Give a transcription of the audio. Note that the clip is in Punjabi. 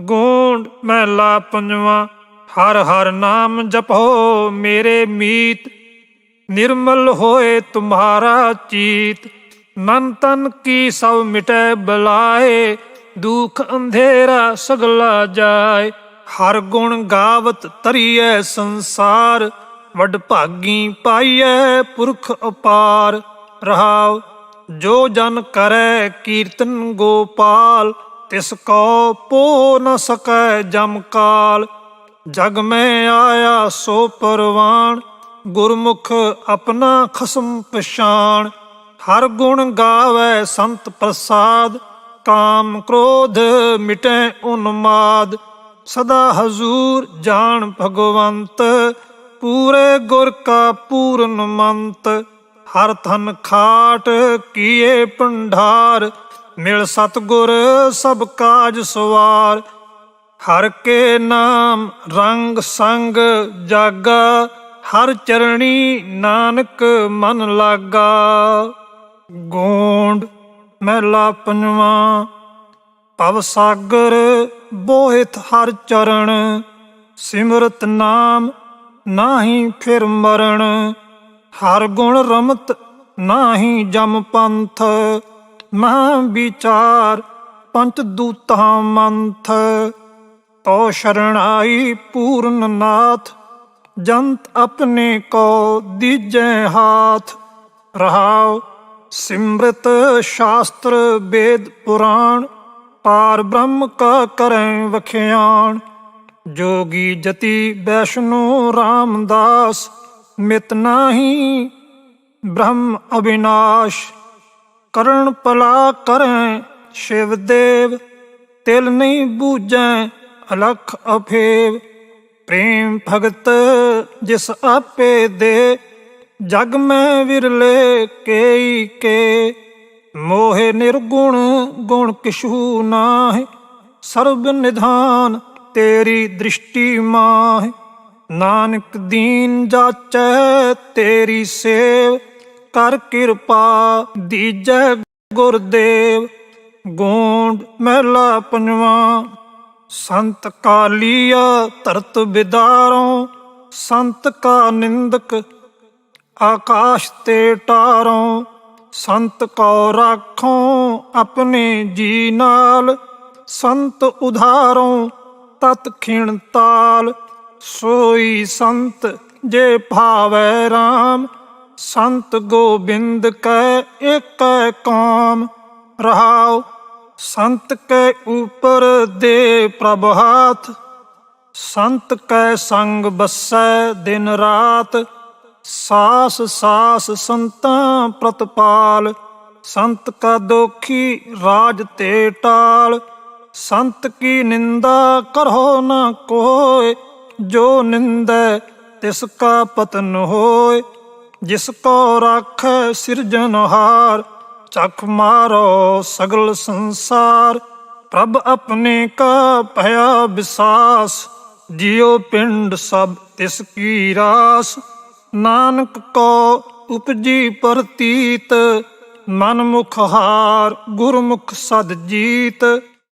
ਗੂੰਡ ਮਹਿਲਾ ਪੰਜਵਾਂ, ਹਰ ਹਰ ਨਾਮ ਜਪੋ ਮੇਰੇ ਮੀਤ। ਨਿਰਮਲ ਹੋਏ ਤੁਮਹਾਰਾ ਚੀਤ ਮਨ ਤਨ ਕੀ ਸਭ ਮਿਟੈ ਬਲਾਏ। ਦੁਖ ਅੰਧੇਰਾ ਸਗਲਾ ਜਾਏ, ਹਰ ਗੁਣ ਗਾਵਤ ਤਰੀਐ ਸੰਸਾਰ। ਵਡ ਭਾਗੀ ਪਾਈਐ ਪੁਰਖ ਅਪਾਰ। ਰਹਾਉ, ਜੋ ਜਨ ਕਰੈ ਕੀਰਤਨ ਗੋਪਾਲ। ਤਿਸ ਕੋ ਪੋ ਨ ਸਕੈ ਜਮ ਕਾਲ, ਜਗ ਮੈਂ ਆਇਆ ਸੋ ਪਰਵਾਨ ਗੁਰਮੁਖ ਆਪਣਾ ਖਸਮ ਪਛਾਣ। ਹਰ ਗੁਣ ਗਾਵੇ ਸੰਤ ਪ੍ਰਸਾਦ, ਕਾਮ ਕ੍ਰੋਧ ਮਿਟੈ ਉਨਮਾਦ। ਸਦਾ ਹਜ਼ੂਰ ਜਾਣ ਭਗਵੰਤ, ਪੂਰੇ ਗੁਰ ਕਾ ਪੂਰਨ ਮੰਤ। ਹਰ ਥਨ ਖਾਟ ਕੀਏ ਭੰਡਾਰ ਮਿਲ ਸਤਗੁਰ ਸਭ ਕਾਜ ਸਵਾਰ। ਹਰ ਕੇ ਨਾਮ ਰੰਗ ਸੰਗ ਜਾਗਾ, ਹਰ ਚਰਣੀ ਨਾਨਕ ਮਨ ਲਾਗਾ। ਗੋਂਡ ਮਹਿਲਾ ਪੰਜਵਾਂ ਭਵ ਸਾਗਰ ਬੋਹਿਤ ਹਰ ਚਰਨ। ਸਿਮਰਤ ਨਾਮ ਨਾਹੀ ਫਿਰ ਮਰਨ। ਹਰ ਗੁਣ ਰਮਤ ਨਾਹੀ ਜਮ ਪੰਥ। ਮਹਾ ਵਿਚਾਰ ਪੰਚ ਦੂਤਾਂ ਮੰਥ ਤੋ ਸ਼ਰਣਾਈ ਪੂਰਨ ਨਾਥ, ਜੰਤ ਆਪਣੇ ਕੋ ਦੀਜੈ ਹਾਥ। ਰਹਾਉ ਸਿਮਰਤ ਸ਼ਾਸਤਰ ਵੇਦ ਪੁਰਾਣ, ਪਾਰ ਬ੍ਰਹਮ ਕਾ ਕਰੈ ਵਖਿਆਣ। ਜੋਗੀ ਜਤੀ ਵੈਸ਼ਨੂ ਰਾਮਦਾਸ, ਮਿਤ ਨਾਹੀ ਬ੍ਰਹਮ ਅਬਿਨਾਸ਼ ਕਰਨ ਪਲਾ ਕਰੈ, ਸ਼ਿਵ ਦੇਵ, ਤਿਲ ਨਹੀਂ ਬੂਝੈ, ਅਲਖ ਅਫੇਵ। ਪ੍ਰੇਮ ਭਗਤ ਜਿਸ ਆਪੇ ਦੇ, ਜਗ ਮੈਂ ਵਿਰਲੇ ਕੇਈ ਕੇ। ਮੋਹਿ ਨਿਰਗੁਣ ਗੁਣ ਕਿਛੂ ਨਾਹਿ, ਸਰਬ ਨਿਧਾਨ ਤੇਰੀ ਦ੍ਰਿਸ਼ਟੀ ਮਾਹਿ। ਨਾਨਕ ਦੀਨ ਜਾਚੈ ਤੇਰੀ ਸੇਵ ਕਰ ਕਿਰਪਾ ਦੀਜੈ ਗੁਰਦੇਵ, ਗੋਂਡ ਮਹਿਲਾ ਪੰਜਵਾਂ। ਸੰਤ ਕਾਲੀਆ ਧਰਤ ਬਿਦਾਰੋਂ, ਸੰਤ ਕਾ ਨਿੰਦਕ ਆਕਾਸ਼ ਤੇ ਟਾਰੋਂ। ਸੰਤ ਕੋ ਰਾਖੋਂ ਆਪਣੇ ਜੀ ਨਾਲ, ਸੰਤ ਉਧਾਰੋਂ ਤਤ ਖਿਣ ਤਾਲ। ਸੋਈ ਸੰਤ ਜੇ ਭਾਵੈ RAM ਸੰਤ ਗੋਬਿੰਦ ਕੈ ਏਕੈ ਕਾਮ, ਰਹਾਉ ਸੰਤ ਕੈ ਉਪਰ ਦੇ ਪ੍ਰਭ ਹਾਥ, ਸੰਤ ਕੈ ਸੰਗ ਬਸੈ ਦਿਨ ਰਾਤ, ਸਾਸ ਸਾਸ ਸੰਤਾਂ ਪ੍ਰਤਪਾਲ, ਸੰਤ ਕਾ ਦੋਖੀ ਰਾਜ ਤੇ ਟਾਲ, ਸੰਤ ਕੀ ਨਿੰਦਾ ਕਰੋ ਨਾ ਕੋਇ ਜੋ ਨਿੰਦੈ ਤਿਸ ਕਾ ਪਤਨ ਹੋਏ। ਜਿਸ ਕੋ ਰਾਖੈ ਸਿਰਜਨਹਾਰ ਚਖ ਮਾਰੋ ਸਗਲ ਸੰਸਾਰ। ਪ੍ਰਭ ਆਪਣੇ ਕਾ ਭਇਆ ਵਿਸਾਸ ਜਿਉ ਪਿੰਡ ਸਭ ਤਿਸ ਕੀ ਰਾਸ। ਨਾਨਕ ਕੋ ਉਪਜੀ ਪ੍ਰਤੀਤ ਮਨ ਮੁਖ ਹਾਰ ਗੁਰਮੁਖ ਸਦ ਜੀਤ।